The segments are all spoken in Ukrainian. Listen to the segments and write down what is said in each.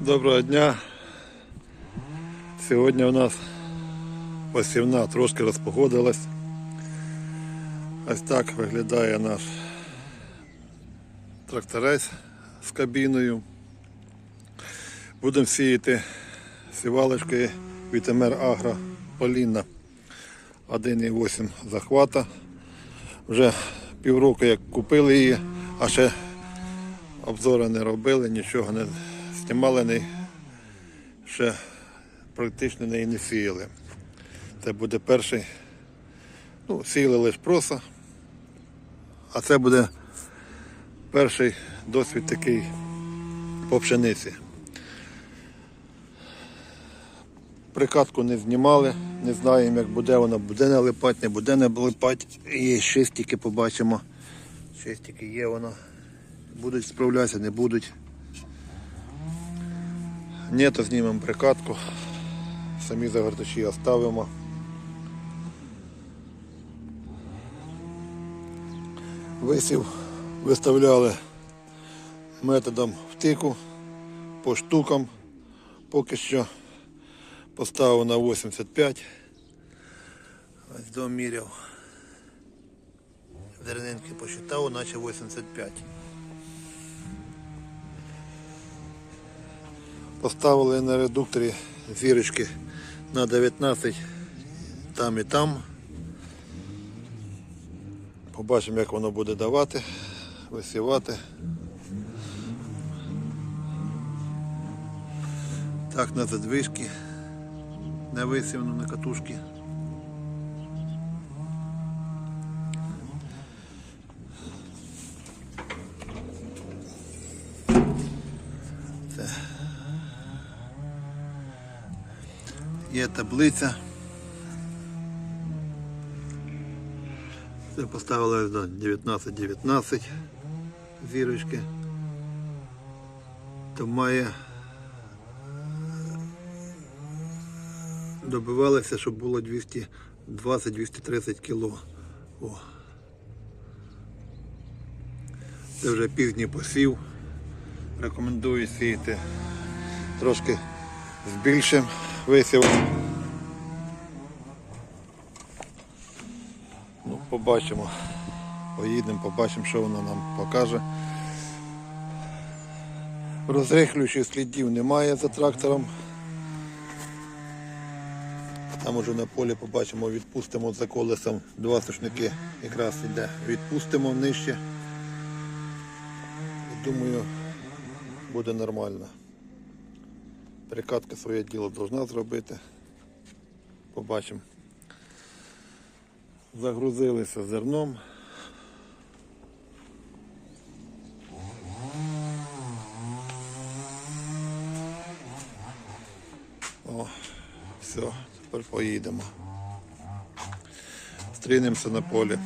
Доброго дня. Сьогодні у нас посівна трошки розпогодилась. Ось так виглядає наш тракторець з кабіною. Будемо сіяти сівалочкою від МР Агро Полінна 1,8 захвата. Вже півроку як купили її, а ще обзори не робили, нічого не знімали, не, ще практично неї не сіяли. Це буде перший. Ну, сіяли лише проса, а це буде перший досвід такий по пшениці. Прикатку не знімали, не знаємо, як буде вона, буде налипати, не буде налипати. Є шистики, побачимо. Шистики є воно. Будуть справлятися, не будуть. Ні, то знімемо прикатку. Самі загортачі оставимо. Висів виставляли методом втику по штукам. Поки що поставив на 85. Ось доміряв. Дерненки посчитав, наче 85. Поставили на редукторі зірочки на 19 там і там. Побачимо, як воно буде давати, висівати. Так, на задвижки, на висівну, на катушки. Є таблиця. Це поставили до 19-19 зірочки. То має добивалося, щоб було 220-230 кіло. О. Це вже пізній посів. Рекомендую сіяти трошки з висівом. Ну, побачимо. Поїдемо, побачимо, що воно нам покаже. Розрихлюючих слідів немає за трактором. Там уже на полі побачимо, відпустимо за колесом два сушники якраз йде. Відпустимо нижче. Думаю, буде нормально. Прикатка своє діло повинна зробити. Побачимо. Загрузилися зерном. О, все, тепер поїдемо. Стрінемося на полі.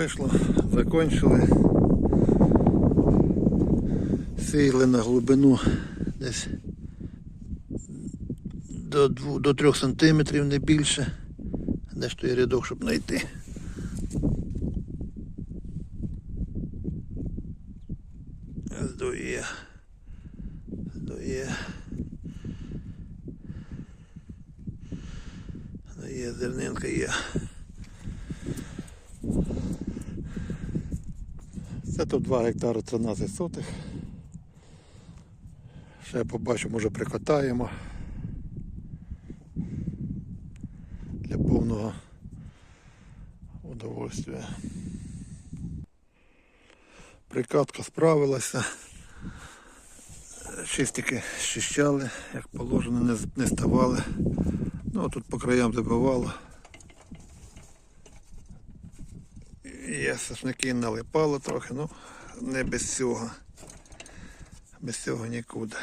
Вийшло. Закончили. Сіяли на глибину десь до, 2, до 3 сантиметрів, не більше. Де ж той рядок, щоб знайти. Здує. Здує. Є зернинка є. Це тут 2 гектари 13 сотих. Ще побачу, може прикотаємо. Для повного удовольствия. Прикатка справилася. Чистики щищали, як положено, не, ставали. Ну, а тут по краям забивало. Є сошники налипало трохи, ну не без цього. Без цього нікуди.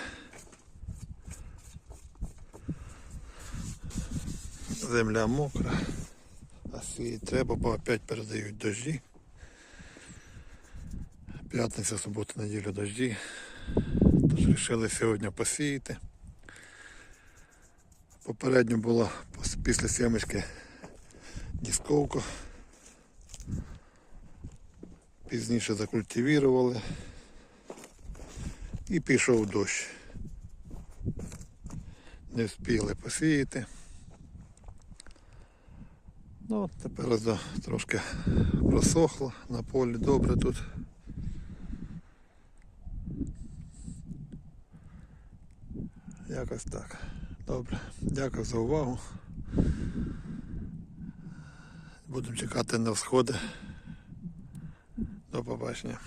Земля мокра, а сіяти треба, бо опять передають дожді. П'ятниця, субота, неділю дожді. Тож вирішили сьогодні посіяти. Попередньо була пос- після сімечки дісковка. Пізніше закультивірували і пішов дощ. Не встигли посіяти. Ну, от тепер трошки просохло на полі добре тут. Якось так. Добре. Дякую за увагу. Будемо чекати на всходи. До побачення.